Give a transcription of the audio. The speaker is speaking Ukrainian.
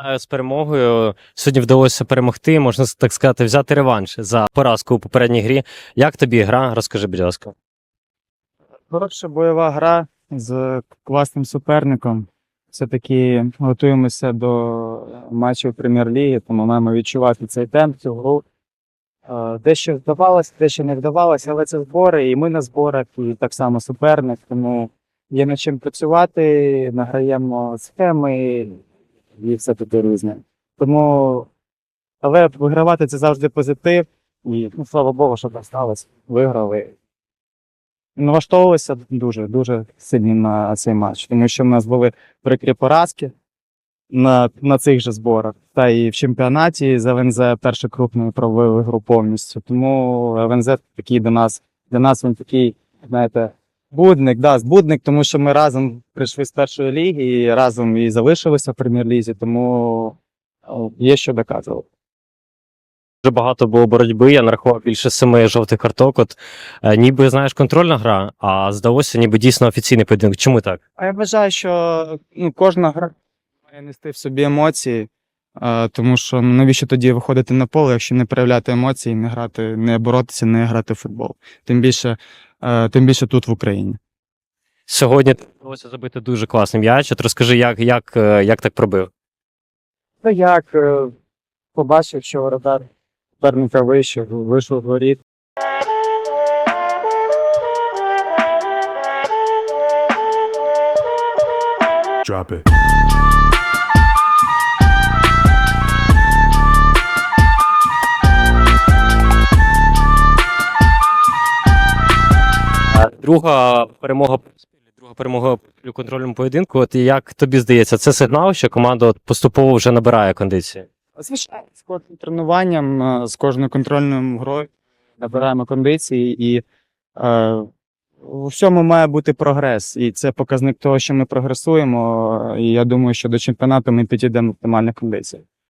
Вітаю з перемогою. Сьогодні вдалося перемогти, можна так сказати, взяти реванш за поразку у попередній грі. Як тобі гра? Розкажи, будь ласка. Хороша бойова гра з класним суперником. Все-таки готуємося до матчів прем'єр-ліги, тому маємо відчувати цей темп, цю гру. Е, Дещо вдавалося, дещо не вдавалося, але це збори, і ми на зборах, і так само суперник. Тому є над чим працювати, награємо схеми і все таке різне. Тому, але вигравати це завжди позитив. І ну, слава Богу, що так сталося. Виграли. Налаштовувалися дуже, дуже сильно на цей матч, тому що в нас були прикрі поразки на, на цих же зборах. Та і в чемпіонаті з ЛНЗ перше крупною провели гру повністю. Тому ЛНЗ такий до нас, для нас він такий, знаєте, будник, да, збудник, тому що ми разом прийшли з першої ліги і разом і залишилися в прем'єр-лізі, тому є що доказувати. Дуже багато було боротьби, я нарахував більше семи жовтих карток. От е, ніби знаєш контрольна гра, а здалося, ніби дійсно офіційний поєдинок. Чому так? А я вважаю, що ну, кожна гра має нести в собі емоції, тому що ну, навіщо тоді виходити на поле, якщо не проявляти емоції, не грати, не боротися, не грати в футбол. Тим більше, е, тим більше тут в Україні. Сьогодні вдалося забити дуже класний м'яч. От розкажи, як, як, е, як так пробив? Ну як е, побачив, що воротар суперника вийшов, вийшов в воріт. Drop it. Друга перемога друга перемога у контрольному поєдинку. От як тобі здається, це сигнал, що команда поступово вже набирає кондиції? Звичайно, з кожним тренуванням, е, з кожною контрольною грою набираємо кондиції і е, у всьому має бути прогрес. І це показник того, що ми прогресуємо. І я думаю, що до чемпіонату ми підійдемо в оптимальних кондиціях.